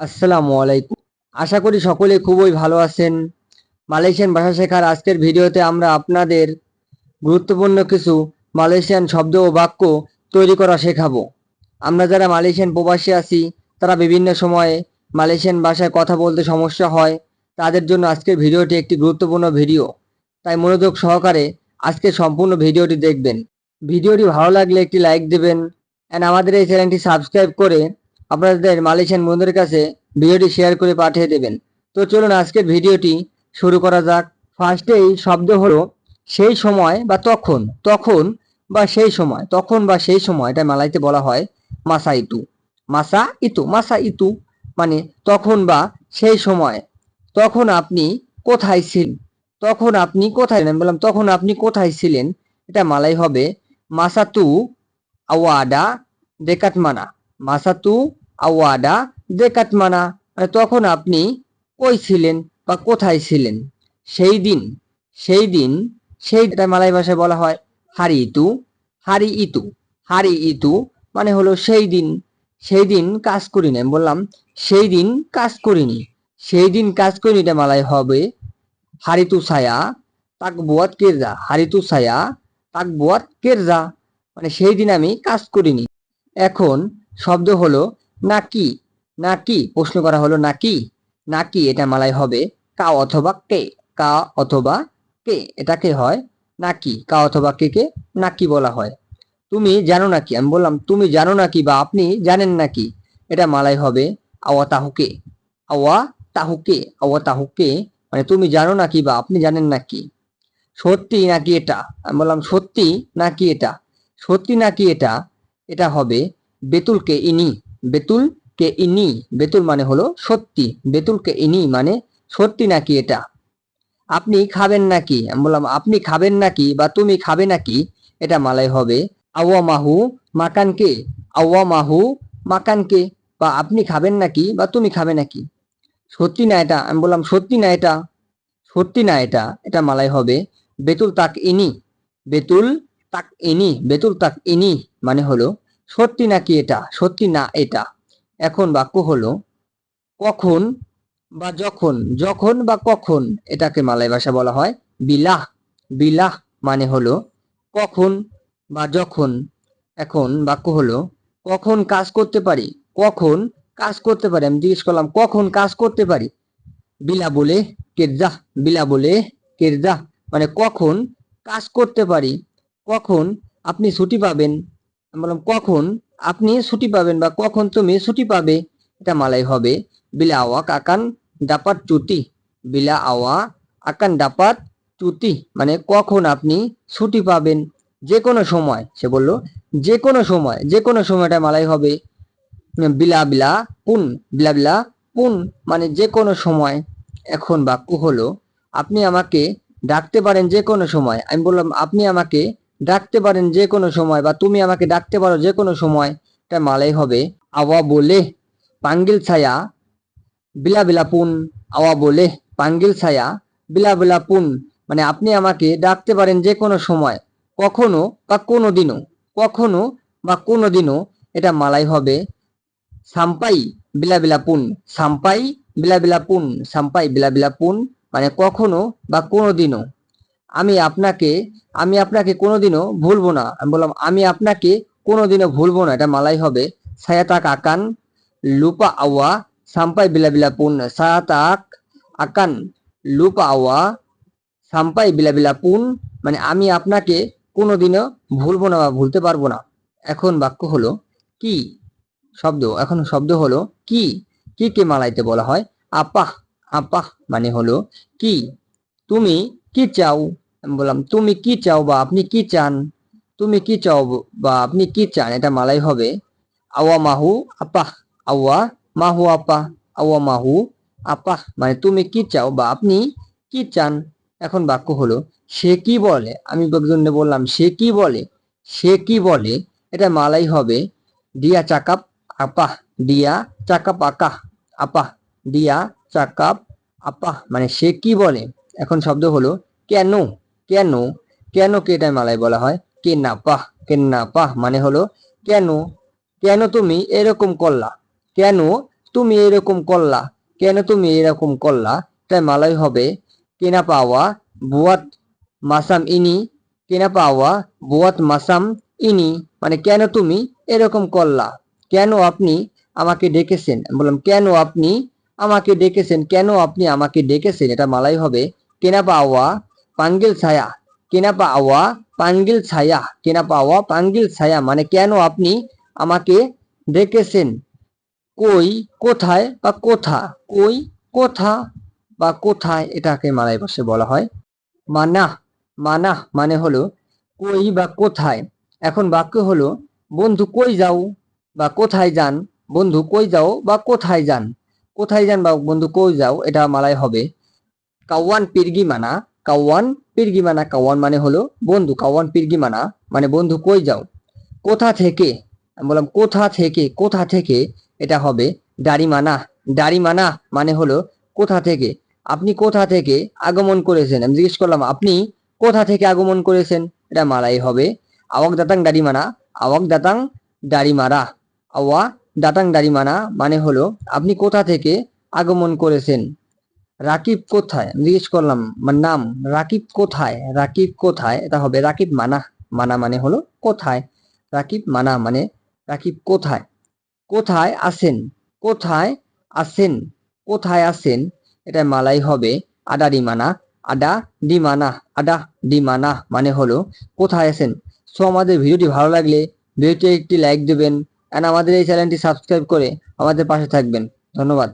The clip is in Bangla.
আসসালামু আলাইকুম। আশা করি সকলে খুবই ভালো আছেন। মালয়েশিয়ান ভাষা শেখার আজকের ভিডিওতে আমরা আপনাদের গুরুত্বপূর্ণ কিছু মালয়েশিয়ান শব্দ ও বাক্য তৈরি করা শেখাবো। আমরা যারা মালয়েশিয়ান প্রবাসী আছি, তারা বিভিন্ন সময়ে মালয়েশিয়ান ভাষায় কথা বলতে সমস্যা হয়, তাদের জন্য আজকের ভিডিওটি একটি গুরুত্বপূর্ণ ভিডিও। তাই মনোযোগ সহকারে আজকে সম্পূর্ণ ভিডিওটি দেখবেন। ভিডিওটি ভালো লাগলে একটি লাইক দেবেন। অ্যান্ড আমাদের এই চ্যানেলটি সাবস্ক্রাইব করে আপনাদের মালয়েশিয়ান বন্ধুদের কাছে ভিডিওটি শেয়ার করে পাঠিয়ে দেবেন। তো চলুন আজকের ভিডিওটি শুরু করা যাক। ফার্স্টেই শব্দ হলো সেই সময় বা তখন। তখন বা সেই সময়। তখন বা সেই সময়, এটা মালাইতে বলা হয় মাসা ইতু মাসা ইতু মাসা ইতু মানে তখন বা সেই সময়। তখন আপনি কোথায় ছিলেন? তখন আপনি কোথায়? ছিলেন বললাম, তখন আপনি কোথায় ছিলেন? এটা মালাই হবে মাসাতু আওয়াডা দেকাতমানা। মাসাতু আওয়াডা দেকাতমানা মানে তখন আপনি কই ছিলেন বা কোথায় ছিলেন? সেই দিন সেই দিন সেইটা মালাই ভাষায় বলা হয়, হারি ইতু হারি ইতু হারি ইতু মানে হলো সেই দিন সেই দিন কাজ করিনি, আমি বললাম, সেই দিন কাজ করিনি, সেই দিন কাজ করিনি মালাই হবে হারিতু ছায়া তাক বুয়াত কেরজা, হারিতু ছায়া তাক বুয়াত কেরজা মানে সেই দিন আমি কাজ করিনি। এখন শব্দ হলো নাকি নাকি, প্রশ্ন করা হলো নাকি নাকি এটা মালাই হবে কা অথবা কে, কা অথবা কে এটাকে হয় নাকি, কা অথবা কে কে নাকি বলা হয়। তুমি জানো নাকি, আমি বললাম, তুমি জানো নাকি বা আপনি জানেন নাকি, এটা মালাই হবে আওয়া তাহুকে আওয়া তাহুকে আওয়া তাহুকে মানে তুমি জানো নাকি বা আপনি জানেন নাকি। সত্যি নাকি এটা, আমি বললাম, সত্যি নাকি এটা, সত্যি নাকি এটা এটা হবে বেতুলকে ইনি বেতুল কে ইনি, বেতুল মানে হলো সত্যি, বেতুল কে ইনি মানে সত্যি নাকি এটা? আপনি খাবেন নাকি? আমি বললাম, আপনি খাবেন নাকি বা তুমি খাবে নাকি? এটা মালাই হবে আওয়া মাহু মাকানকে আওয়া মাহু মাকানকে বা আপনি খাবেন নাকি বা তুমি খাবে নাকি? সত্যি না এটা? আমি বললাম, সত্যি না এটা? সত্যি না এটা? এটা মালাই হবে বেতুল তাক ইনি, বেতুল তাক ইনি, বেতুল তাক ইনি মানে হলো সত্যি নাকি এটা? সত্যি না এটা? এখন বাক্য হলো, কখন বা যখন যখন বা কখন এটাকে মালাই ভাষা বলা হয়, বিলাহ। বিলাহ মানে হলো কখন বা যখন। এখন বাক্য হলো, কখন কাজ করতে পারি? কখন কাজ করতে পারি? আমি জিজ্ঞেস করলাম, কখন কাজ করতে পারি? বিলা বলে কেরজা বিলা বলে কেরজা মানে কখন কাজ করতে পারি? কখন আপনি ছুটি পাবেন? আমি বললাম, কখন? আপনি ছুটি পাবেন বা কখন তুমি ছুটি পাবে? এটা মালাই হবে। বিলা awak akan dapat cuti বিলা আওয়া আকান dapat cuti মানে কখন আপনি ছুটি পাবেন? যে কোনো সময়, সে বলল। যে কোনো সময় যে কোনো সময়টা মালাই হবে। বিলা বিলা পুন, বিলা বিলা পুন। মানে যে কোনো সময়। এখন বাক্য হলো, আপনি আমাকে ডাকতে পারেন যে কোনো সময়। আমি বললাম, আপনি আমাকে ডাকতে পারেন যে কোনো সময় বা তুমি আমাকে ডাকতে পারো যে কোনো সময়, এটা মালাই হবে। আওয়া বলে, পাঙ্গিল ছায়া, বিলা বিলা পুন, আওয়া বলে, পাঙ্গিল ছায়া, বিলা বিলা পুন। মানে আপনি আমাকে ডাকতে পারেন যে কোনো সময়, কখনো বা কোনো দিনও কখনো বা কোনো দিনও এটা মালাই হবে। সাম্পাই, বিলা বিলা পুন। সাম্পাই, বিলা বিলা পুন। সাম্পাই, বিলা বিলা পুন। মানে কখনো বা কোনো দিনও আমি আপনাকে আমি আপনাকে কোনোদিনও ভুলবো না। আমি বললাম, আমি আপনাকে কোনোদিনও ভুলবো না। এটা মালাই হবে। সায়াতাক আকান লুপা আওয়া, সাম্পাই bila-bila pun সাতাক আকান, লুপা আওয়া, সাম্পাই bila-bila pun মানে আমি আপনাকে কোনোদিনও ভুলবো না বা ভুলতে পারব না। এখন বাক্য হলো, কি? শব্দ। এখন শব্দ হলো, কি? কি কে মালাইতে বলা হয়? আপাহ। আপাহ মানে হলো, কি? তুমি কি চাও? আমি বললাম, তুমি কি চাও বা আপনি কি চান? তুমি কি চাও বা আপনি কি চান? এটা মালাই হবে, আওয়া মাহু আপাহ আওয়া মাহু আপা, আওয়া মাহু আপা। মানে তুমি কি চাও বা আপনি কি চান? এখন বাক্য হলো, সে কি বলে? আমি একজনকে বললাম, সে কি বলে? সে কি বলে? এটা মালাই হবে দিয়া চাকাপ আপা দিয়া চাকাপ আকা, আপা দিয়া চাকাপ আপা। মানে সে কি বলে? এখন শব্দ হলো, কেন? কেন? কেন কে এটা মালাই বলা হয়? কে না পাহ কে না পাহ মানে হলো, কেন? কেন তুমি এরকম করলা? কেন তুমি এরকম করলা? কেন তুমি এরকম করলা? তাই মালাই হবে কেনা পাওয়া বুয়াত মাসাম ইনি কেনা পাওয়া বুয়াত মাসাম ইনি। মানে কেন তুমি এরকম করলা? কেন আপনি আমাকে ডেকেছেন? বললাম, কেন আপনি আমাকে ডেকেছেন? কেন আপনি আমাকে ডেকেছেন? এটা মালাই হবে কেনা পাওয়া পাঙ্গিল ছায়া কেনা পাওয়া পাঙ্গিল ছায়া কেনা পাওয়া পাঙ্গিল ছায়া মানে কেন আপনি আমাকে ডেকেছেন কই কোথায় বা কোথা কই কোথা বা কোথায় এটাকে মালাই ভাষায় বলা হয় মানা মানা মানে হলো কই বা কোথায় এখন বাক্য হলো বন্ধু কই যাও বা কোথায় যান বন্ধু কই যাও বা কোথায় যান কোথায় যান বা বন্ধু কই যাও এটা মালাই হবে কাওয়ান পিরগি মানা কাওয়ান পিরগিমানা, কাওয়ান মানে হলো বন্ধু, কাওয়ান পিরগিমানা মানে বন্ধু কই যাও? কোথা থেকে? আমি বললাম, কোথা থেকে? কোথা থেকে? এটা হবে দাড়ি মানা দাড়ি মানা হলো কোথা থেকে? আপনি কোথা থেকে আগমন করেছেন? আমি জিজ্ঞেস করলাম, আপনি কোথা থেকে আগমন করেছেন? এটা মালাই হবে। আওয়াক দাতাং দাড়ি মানা আওয়াক দাতাং দাড়ি মারা আওয়া দাতাং দাড়ি মানা মানে হলো আপনি কোথা থেকে আগমন করেছেন? রাকিব কোথায়? জিজ্ঞেস করলাম নাম রাকিব কোথায়? রাকিব কোথায়? এটা হবে রাকিব মানা মানা মানে হলো কোথায়? রাকিব মানা মানে রাকিব কোথায়? কোথায় আছেন? কোথায় আছেন? কোথায় আছেন? এটা মালাই হবে আডা ডিমানা আডা ডিমানা আডা ডিমানা মানে হলো কোথায় আছেন? সো আমাদের ভিডিওটি ভালো লাগলে ভিডিওটি একটি লাইক দেবেন এন্ড আমাদের এই চ্যানেলটি সাবস্ক্রাইব করে আমাদের পাশে থাকবেন। ধন্যবাদ।